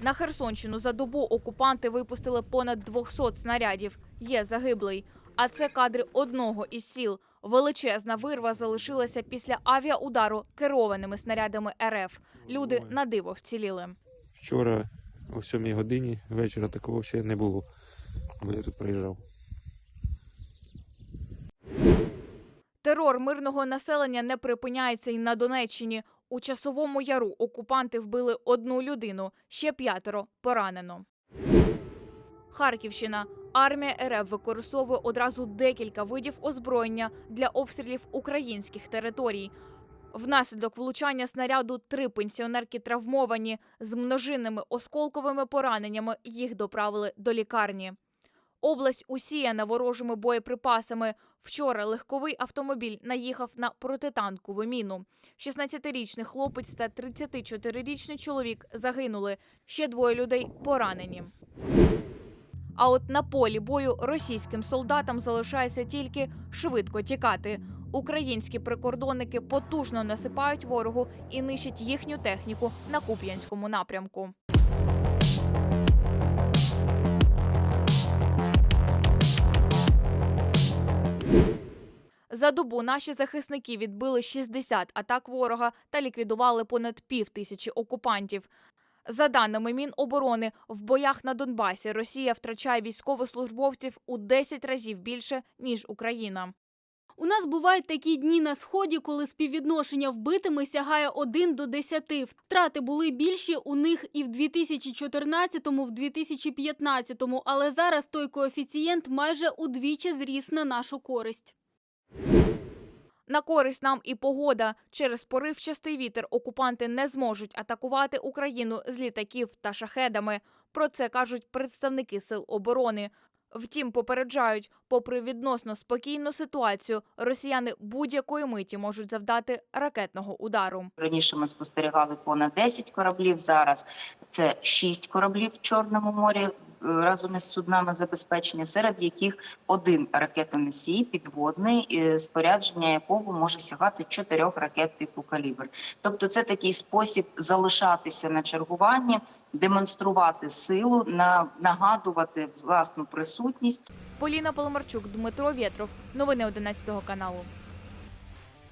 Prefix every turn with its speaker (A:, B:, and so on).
A: На Херсонщину за добу окупанти випустили понад 200 снарядів. Є загиблий. А це кадри одного із сіл. Величезна вирва залишилася після авіаудару керованими снарядами РФ. Люди на диво вціліли.
B: Вчора о 7 годині вечора такого ще не було, бо я тут приїжджав.
A: Терор мирного населення не припиняється й на Донеччині. У часовому яру окупанти вбили одну людину, ще п'ятеро поранено. Харківщина. Армія РФ використовує одразу декілька видів озброєння для обстрілів українських територій. Внаслідок влучання снаряду три пенсіонерки травмовані з множинними осколковими пораненнями. Їх доправили до лікарні. Область усіяна ворожими боєприпасами. Вчора легковий автомобіль наїхав на протитанкову міну. 16-річний хлопець та 34-річний чоловік загинули. Ще двоє людей поранені. А от на полі бою російським солдатам залишається тільки швидко тікати. Українські прикордонники потужно насипають ворогу і нищать їхню техніку на Куп'янському напрямку. За добу наші захисники відбили 60 атак ворога та ліквідували понад пів тисячі окупантів. За даними Міноборони, в боях на Донбасі Росія втрачає військовослужбовців у 10 разів більше ніж Україна.
C: У нас бувають такі дні на сході, коли співвідношення вбитими сягає 1 до 10. Втрати були більші у них і в 2014-му, в 2015-му, але зараз той коефіцієнт майже удвічі зріс на нашу користь.
A: На користь нам і погода. Через поривчастий вітер окупанти не зможуть атакувати Україну з літаків та шахедами. Про це кажуть представники сил оборони. Втім, попереджають, попри відносно спокійну ситуацію, росіяни будь-якої миті можуть завдати ракетного удару.
D: Раніше ми спостерігали понад 10 кораблів. Зараз це 6 кораблів в Чорному морі разом із суднами забезпечення, серед яких один ракетоносій підводний, е, спорядження якого може сягати 4 ракет типу калібр. Тобто, це такий спосіб залишатися на чергуванні, демонструвати силу, на нагадувати власну присутність.
A: Поліна Поломарчук, Дмитро Вєтров. Новини 11 каналу.